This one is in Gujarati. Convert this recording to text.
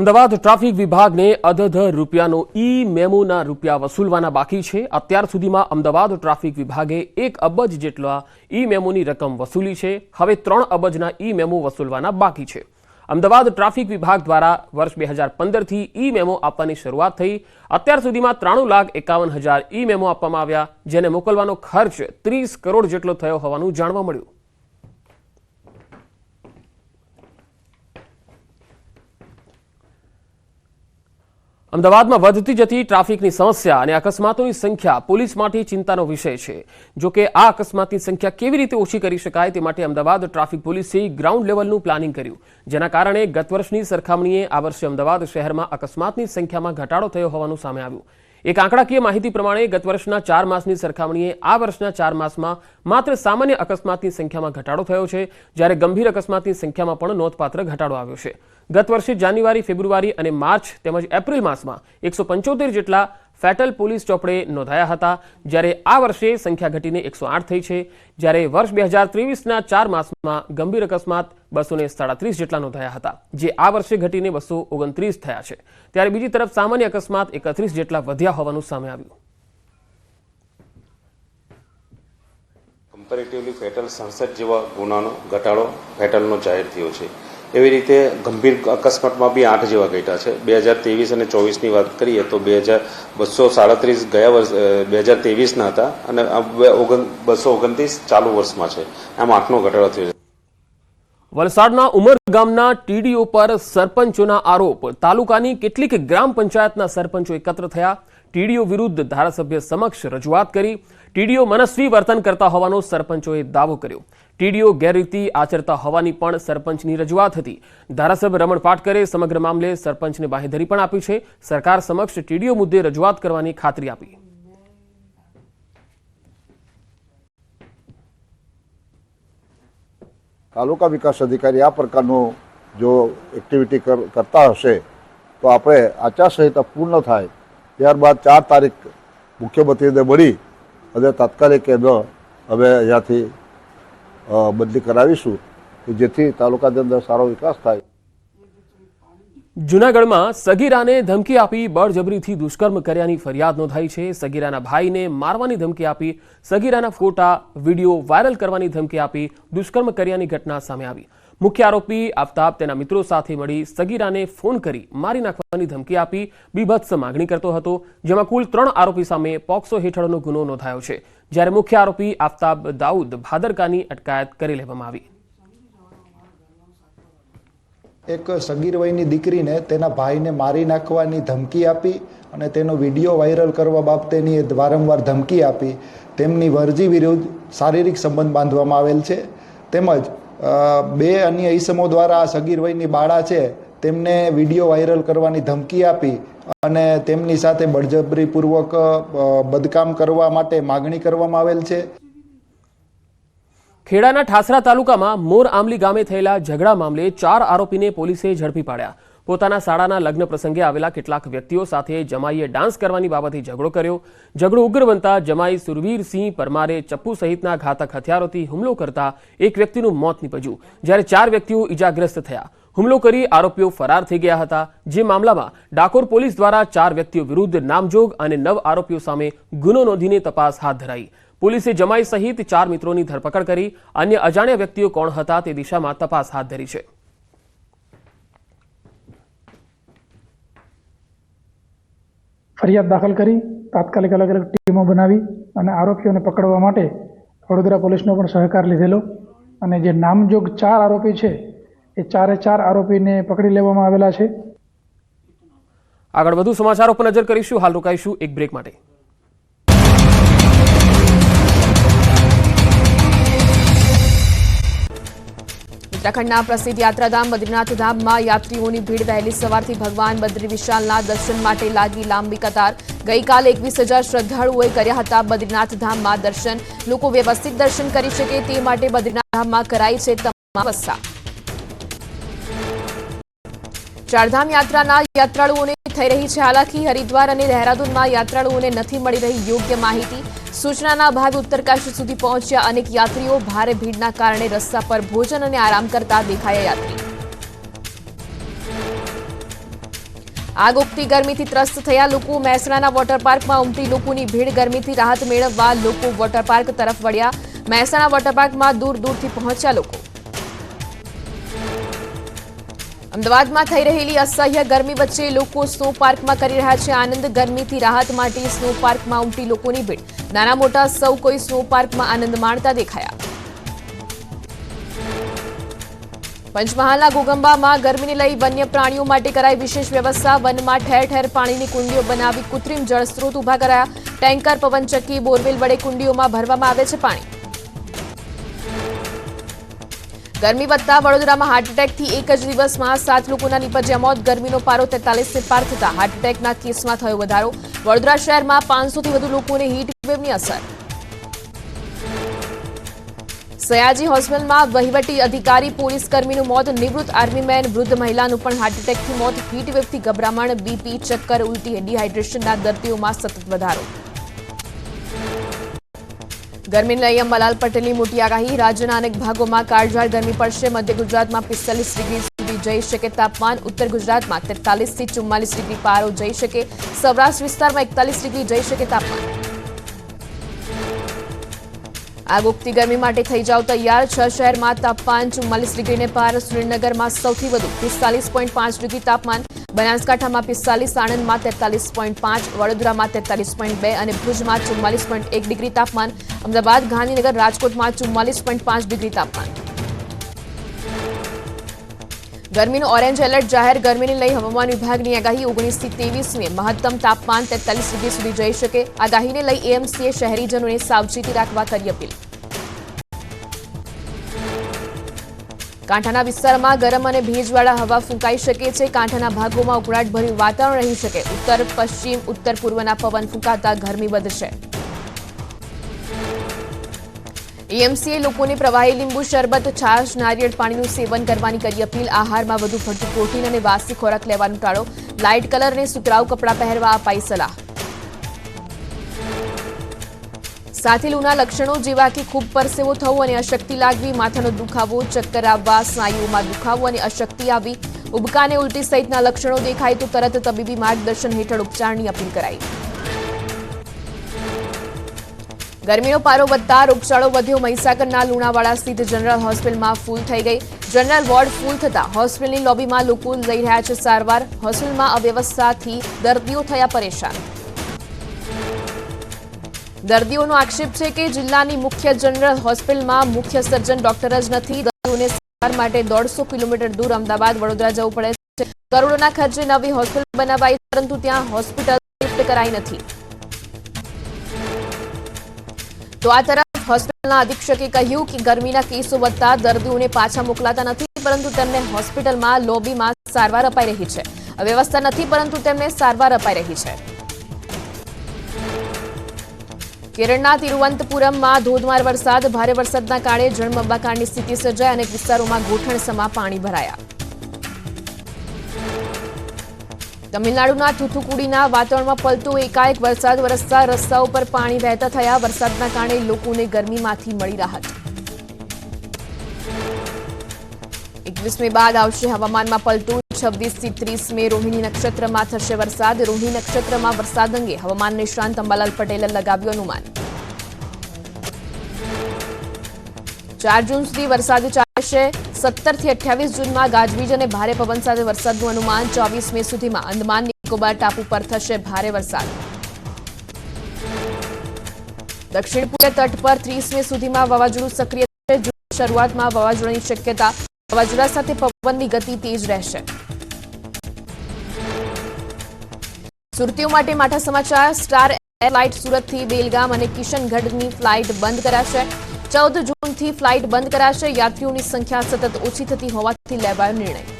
અમદાવાદ ટ્રાફિક વિભાગને અધધ રૂપિયાનો ઈ મેમોના રૂપિયા વસૂલવાના બાકી છે. અત્યાર સુધીમાં અમદાવાદ ટ્રાફિક વિભાગે એક અબજ જેટલા ઈ મેમોની રકમ વસૂલી છે. હવે ત્રણ અબજના ઈ મેમો વસૂલવાના બાકી છે. અમદાવાદ ટ્રાફિક વિભાગ દ્વારા વર્ષ બે હજાર પંદરથી ઈ મેમો આપવાની શરૂઆત થઈ. અત્યાર સુધીમાં ત્રાણું લાખ એકાવન હજાર ઈ મેમો આપવામાં આવ્યા, જેને મોકલવાનો ખર્ચ ત્રીસ કરોડ જેટલો થયો હોવાનું જાણવા મળ્યું. અમદાવાદમાં વધતી જતી ટ્રાફિકની સમસ્યા અને અકસ્માતોની સંખ્યા પોલીસ માટે ચિંતાનો વિષય છે. જો કે આ અકસ્માતની સંખ્યા કેવી રીતે ઓછી કરી શકાય તે માટે અમદાવાદ ટ્રાફિક પોલીસે ગ્રાઉન્ડ લેવલનું પ્લાનિંગ કર્યું. જેના કારણે ગત વર્ષની સરખામણીએ આ વર્ષે અમદાવાદ શહેરમાં અકસ્માતની સંખ્યામાં ઘટાડો થયો હોવાનું સામે આવ્યું. એક આંકડાકીય માહિતી પ્રમાણે ગત વર્ષના ચાર માસની સરખામણીએ આ વર્ષના ચાર માસમાં માત્ર સામાન્ય અકસ્માતની સંખ્યામાં ઘટાડો થયો છે, જ્યારે ગંભીર અકસ્માતની સંખ્યામાં પણ નોંધપાત્ર ઘટાડો આવ્યો છે. ગત વર્ષે જાન્યુઆરી, ફેબ્રુઆરી અને માર્ચ તેમજ એપ્રિલ માસમાં એકસો જેટલા ફેટલ પોલીસ ચોપડે નોંધાયા હતા. જ્યારે આ વર્ષે સંખ્યા ઘટીને એકસો આઠ થઈ છે. જ્યારે વર્ષ બે હજાર ત્રેવીસના ચાર માસમાં ગંભીર અકસ્માત બસો ને સાડત્રીસ જેટલા નોંધાયા હતા, જે આ વર્ષે ઘટીને બસો ઓગણત્રીસ થયા છે. ત્યારે બીજી તરફ સામાન્ય અકસ્માત એકત્રીસ જેટલા વધ્યા હોવાનું સામે આવ્યું. કમ્પેરેટિવલી ફેટલ સડસઠ જેવા ગુનાનો ઘટાડો ફેટલનો જાહેર થયો છે. એવી રીતે ગંભીર અકસ્માતમાં બી આઠ જેવા ઘટ્યા છે. બે હજાર ત્રેવીસ અને ચોવીસની વાત કરીએ તો બે હજાર બસો સાડત્રીસ ગયા વર્ષ બે હજાર ત્રેવીસના હતા અને બસો ઓગણત્રીસ ચાલુ વર્ષમાં છે. આમ આઠનો ઘટાડો થયો છે. વલસાડના ઉમર ગામના ટીડીઓ પર સરપંચોના આરોપ. તાલુકાની કેટલીક ગ્રામ પંચાયતના સરપંચો એકત્ર થયા. ટીડીઓ વિરુદ્ધ ધારાસભ્ય સમક્ષ રજૂઆત કરી. ટીડીઓ મનસ્વી વર્તન કરતા હોવાનો સરપંચોએ દાવો કર્યો. ટીડીઓ ગેરરીતિ આચરતા હોવાની પણ સરપંચની રજૂઆત હતી. ધારાસભ્ય રમણ પાટકરે સમગ્ર મામલે સરપંચને બાહેધરી પણ આપી છે. સરકાર સમક્ષ ટીડીઓ મુદ્દે રજૂઆત કરવાની ખાતરી આપી. તાલુકા વિકાસ અધિકારી આ પ્રકારનું જો એક્ટિવિટી કર- કરતા હશે, તો આપણે આચારસંહિતા પૂર્ણ થાય, ત્યારબાદ ચાર તારીખ મુખ્યમંત્રીને મળી અને તાત્કાલિક એનો અમે અહીંયાથી બદલી કરાવીશું કે જેથી તાલુકાની અંદર સારો વિકાસ થાય. જૂનાગઢમાં સગીરાને ધમકી આપી બળજબરીથી દુષ્કર્મ કર્યાની ફરિયાદ નોંધાઈ છે. સગીરાના ભાઈને મારવાની ધમકી આપી, સગીરાના ફોટા, વીડિયો વાયરલ કરવાની ધમકી આપી દુષ્કર્મ કર્યાની ઘટના સામે આવી. મુખ્ય આરોપી આફતાબ તેના મિત્રો સાથે મળી સગીરાને ફોન કરી મારી નાખવાની ધમકી આપી બીભત્સ માગણી કરતો હતો, જેમાં કુલ ત્રણ આરોપી સામે પોક્સો હેઠળનો ગુનો નોંધાયો છે. જ્યારે મુખ્ય આરોપી આફતાબ દાઉદ ભાદરકાની અટકાયત કરી લેવામાં આવી. એક સગીર વયની દીકરીને તેના ભાઈને મારી નાખવાની ધમકી આપી અને તેનો વીડિયો વાયરલ કરવા બાબતેની એ વારંવાર ધમકી આપી. તેમની વરજી વિરુદ્ધ શારીરિક સંબંધ બાંધવામાં આવેલ છે. તેમજ બે અન્ય ઈસમો દ્વારા આ સગીર વયની બાળા છે, તેમને વીડિયો વાયરલ કરવાની ધમકી આપી અને તેમની સાથે બળજબરીપૂર્વક બદકામ કરવા માટે માગણી કરવામાં આવેલ છે. ખેડાના ઠાસરા તાલુકામાં મોર આમલી ગામે થયેલા ઝઘડા મામલે ચાર આરોપીને પોલીસે ઝડપી પાડ્યા. પોતાના શાળાના લગ્ન પ્રસંગે આવેલા કેટલાક વ્યક્તિઓ સાથે જમાઈએ ડાન્સ કરવાની બાબતે ઝઘડો કર્યો. ઝઘડો ઉગ્ર બનતા જમાઈ સુરવીરસિંહ પરમારે ચપ્પુ સહિતના ઘાતક હથિયારોથી હુમલો કરતા એક વ્યક્તિનું મોત નીપજ્યું, જ્યારે ચાર વ્યક્તિઓ ઇજાગ્રસ્ત થયા. હુમલો કરી આરોપીઓ ફરાર થઈ ગયા હતા, જે મામલામાં ડાકોર પોલીસ દ્વારા ચાર વ્યક્તિઓ વિરુદ્ધ નામજોગ અને નવ આરોપીઓ સામે ગુનો નોંધીને તપાસ હાથ ધરાઈ. પોલીસે જમાઈ સહિત ચાર મિત્રોની ધરપકડ કરી અન્ય અજાણ્યા વ્યક્તિઓ કોણ હતા તે દિશામાં તપાસ હાથ ધરી છે. ફરિયાદ દાખલ કરી તાત્કાલિક અલગ અલગ ટીમો બનાવી અને આરોપીઓને પકડવા માટે વડોદરા પોલીસનો પણ સહકાર લીધેલો અને જે નામજોગ ચાર આરોપી છે એ ચારે ચાર આરોપીને પકડી લેવામાં આવેલા છે. આગળ વધુ સમાચારો પર નજર કરીશું. હાલ રોકાઈશું એક બ્રેક માટે. ઉત્તરાખંડના પ્રસિદ્ધ યાત્રાધામ બદ્રીનાથ ધામમાં યાત્રીઓની ભીડ વહેલી સવારથી ભગવાન બદ્રી વિશાલના દર્શન માટે લાગી લાંબી કતાર. ગઈકાલે એકવીસ હજાર શ્રદ્ધાળુઓએ કર્યા હતા બદ્રીનાથ ધામમાં દર્શન. લોકો વ્યવસ્થિત દર્શન કરી શકે તે માટે બદ્રીનાથ ધામમાં કરાઈ છે તમામ વ્યવસ્થા. ચારધામ યાત્રાના યાત્રાળુઓને થઈ રહી છે. હાલાકી હરિદ્વાર અને દહેરાદૂનમાં યાત્રાળુઓને નથી મળી રહી યોગ્ય માહિતી. સૂચનાના અભાવે ઉત્તરકાશી સુધી પહોંચ્યા અનેક યાત્રીઓ ભારે ભીડના કારણે રસ્તા પર ભોજન અને આરામ કરતા દેખાયા યાત્રી. આગ ઉગતી ગરમીથી ત્રસ્ત થયા લોકો. મહેસાણાના વોટર પાર્કમાં ઉમટી લોકોની ભીડ. ગરમીથી રાહત મેળવવા લોકો વોટર પાર્ક તરફ વળ્યા. મહેસાણા વોટર પાર્કમાં દૂર દૂરથી પહોંચ્યા લોકો. અમદાવાદમાં થઈ રહેલી અસહ્ય ગરમી વચ્ચે લોકો સ્નો પાર્કમાં કરી રહ્યા છે આનંદ. ગરમીથી રાહત માટે સ્નો પાર્કમાં ઉમટી લોકોની ભીડ. નાના મોટા સૌ કોઈ સ્નો પાર્કમાં આનંદ માણતા દેખાયા. પંચમહાલના ગોગંબામાં ગરમીને લઈ વન્ય પ્રાણીઓ માટે કરાઈ વિશેષ વ્યવસ્થા. વનમાં ઠેર ઠેર પાણીની કુંડીઓ બનાવી કૃત્રિમ જળસ્ત્રોત ઊભા કરાયા. ટેન્કર, પવનચક્કી, બોરવેલ વડે કુંડીઓમાં ભરવામાં આવે છે પાણી. ગરમી વધતા વડોદરામાં હાર્ટ એટેકથી એક જ દિવસમાં સાત લોકોના નીપજ્યા મોત. ગરમીનો પારો તેતાલીસને પાર થતા હાર્ટ એટેકના કેસમાં થયો વધારો. વડોદરા શહેરમાં પાંચસોથી વધુ લોકોને વેવની અસર. સયાજી હોસ્પિટલમાં વહીવટી અધિકારી પોલીસ કર્મીનું મોત. નિવૃત્ત આર્મીમેન વૃદ્ધ મહિલાનું પણ હાર્ટ એટેકથી મોત. હીટવેવથી ગભરામણ. બીપી ચક્કર ઉલટી. ડિહાઇડ્રેશનના દર્દીઓમાં સતત વધારો. ગરમીને લઈ અંબાલાલ પટેલની મોટી આગાહી. રાજ્યના અનેક ભાગોમાં કાળઝાળ ગરમી પડશે. મધ્ય ગુજરાતમાં પિસ્તાલીસ ડિગ્રી સુધી જઈ શકે તાપમાન. ઉત્તર ગુજરાતમાં તેતાલીસથી ચુમ્માલીસ ડિગ્રી પારો જઈ શકે. સૌરાષ્ટ્ર વિસ્તારમાં એકતાલીસ ડિગ્રી જઈ શકે તાપમાન. આગ ઉગતી ગરમી માટે થઈ જાવ તૈયાર. છ શહેરમાં તાપમાન ચુમ્માલીસ ડિગ્રીને પાર. સુરેન્દ્રનગરમાં સૌથી વધુ પિસ્તાલીસ પોઈન્ટ પાંચ ડિગ્રી તાપમાન. બનાસકાંઠામાં પિસ્તાલીસ, આણંદમાં તેતાલીસ પોઈન્ટ પાંચ, વડોદરામાં તેતાલીસ પોઈન્ટ બે અને ભુજમાં ચુમ્માલીસ પોઈન્ટ એક ડિગ્રી તાપમાન. અમદાવાદ, ગાંધીનગર, રાજકોટમાં ચુમ્માલીસ પોઈન્ટ પાંચ ડિગ્રી તાપમાન. ગરમીનું ઓરેન્જ એલર્ટ જાહેર ગરમીને લઈ હવામાન વિભાગની આગાહી ઓગણીસથી ત્રેવીસમે મહત્તમ તાપમાન તેતાલીસ ડિગ્રી સુધી જઈ શકે. આગાહીને લઈ એએમસીએ શહેરીજનોને સાવચેતી રાખવા કરી અપીલ. કાંઠાના વિસ્તારમાં ગરમ અને ભેજવાળા હવા ફૂંકાઈ શકે છે. કાંઠાના ભાગોમાં ઉકળાટભર્યું વાતાવરણ રહી શકે. ઉત્તર, પશ્ચિમ, ઉત્તર પૂર્વના પવન ફૂંકાતા ગરમી વધશે. એએમસીએ લોકોને પ્રવાહી લીંબુ, શરબત, છાશ, નારિયેળ પાણીનું સેવન કરવાની કરી અપીલ. આહારમાં વધુ પડતું પ્રોટીન અને વાસી ખોરાક લેવાનું ટાળો. લાઇટ કલર અને સુતરાઉ કપડાં પહેરવા અપાઈ સલાહ. સાથે લૂના લક્ષણો જેવા કે ખૂબ પરસેવો થવો અને અશક્તિ લાગવી, માથાનો દુખાવો, ચક્કર આવવા, સ્નાયુઓમાં દુખાવો અને અશક્તિ આવી ઉબકાને ઉલટી સહિતના લક્ષણો દેખાય તો તરત તબીબી માર્ગદર્શન હેઠળ ઉપચારની અપીલ કરાઈ. ગરમીનો પારો વધતા રોગચાળો વધ્યો. મહીસાગરના લુણાવાડા સ્થિત જનરલ હોસ્પિટલમાં ફૂલ થઈ ગઈ. જનરલ વોર્ડ ફૂલ થતા હોસ્પિટલની લોબીમાં લોકો લઈ રહ્યા છે સારવાર. હોસ્પિટલમાં અવ્યવસ્થાથી દર્દીઓ થયા પરેશાન. દર્દીઓનો આક્ષેપ છે કે જિલ્લાની મુખ્ય જનરલ હોસ્પિટલમાં મુખ્ય સર્જન ડોક્ટર જ નથી. દર્દીઓને સારવાર માટે દોઢસો કિલોમીટર દૂર અમદાવાદ, વડોદરા જવું પડે છે. કરોડોના ખર્ચે નવી હોસ્પિટલ બનાવાઈ, પરંતુ ત્યાં હોસ્પિટલ શિફ્ટ કરાઈ નથી. તો આ તરફ હોસ્પિટલના અધિક્ષકે કહ્યું કે ગરમીના કેસો વધતા દર્દીઓને પાછા મોકલાતા નથી, પરંતુ તેમને હોસ્પિટલમાં લોબીમાં સારવાર અપાઈ રહી છે. વ્યવસ્થા નથી, પરંતુ તેમને સારવાર અપાઈ રહી છે. કેરળના તિરુવનંતપુરમમાં ધોધમાર વરસાદ, ભારે વરસાદના કારણે જળબંબાકારની સ્થિતિ સર્જાઈ અનેક વિસ્તારોમાં ગોઠણસમા પાણી ભરાયા. તમિલનાડુના થુથુકુડીના વાતાવરણમાં પલટો એકાએક વરસાદ. વરસતા રસ્તાઓ પર પાણી વહેતા થયા. વરસાદના કારણે લોકોને ગરમીમાંથી મળી રાહત. એકવીસ મે બાદ આવશે હવામાનમાં પલટો છવ્વીસથી ત્રીસ મે રોહિણી નક્ષત્રમાં થશે વરસાદ. રોહિણી નક્ષત્રમાં વરસાદ અંગે હવામાન નિષ્ણાંત અંબાલાલ પટેલે લગાવ્યું અનુમાન. ચાર જૂન સુધી વરસાદ ચાલશે. સત્તરથી અઠ્યાવીસ જૂનમાં ગાજવીજ અને ભારે પવન સાથે વરસાદનું અનુમાન ચોવીસ મે સુધીમાં. અંદમાન નિકોબાર ટાપુ પર થશે ભારે વરસાદ. દક્ષિણ પૂર્વ તટ પર ત્રીસ મે સુધીમાં વાવાઝોડું સક્રિય થશે. શરૂઆતમાં વાવાઝોડાની શક્યતા વાવાઝોડા સાથે પવનની ગતિ તેજ રહેશે. સુરતીઓ માટે માઠા સમાચાર, સ્ટાર એરલાઇટ સુરતથી બેલગામ અને કિશનગઢની ફ્લાઇટ બંધ કરાશે. ચૌદ જૂનથી ફ્લાઇટ બંધ કરાશે. યાત્રીઓની સંખ્યા સતત ઓછી થતી હોવાથી લેવાયો નિર્ણય.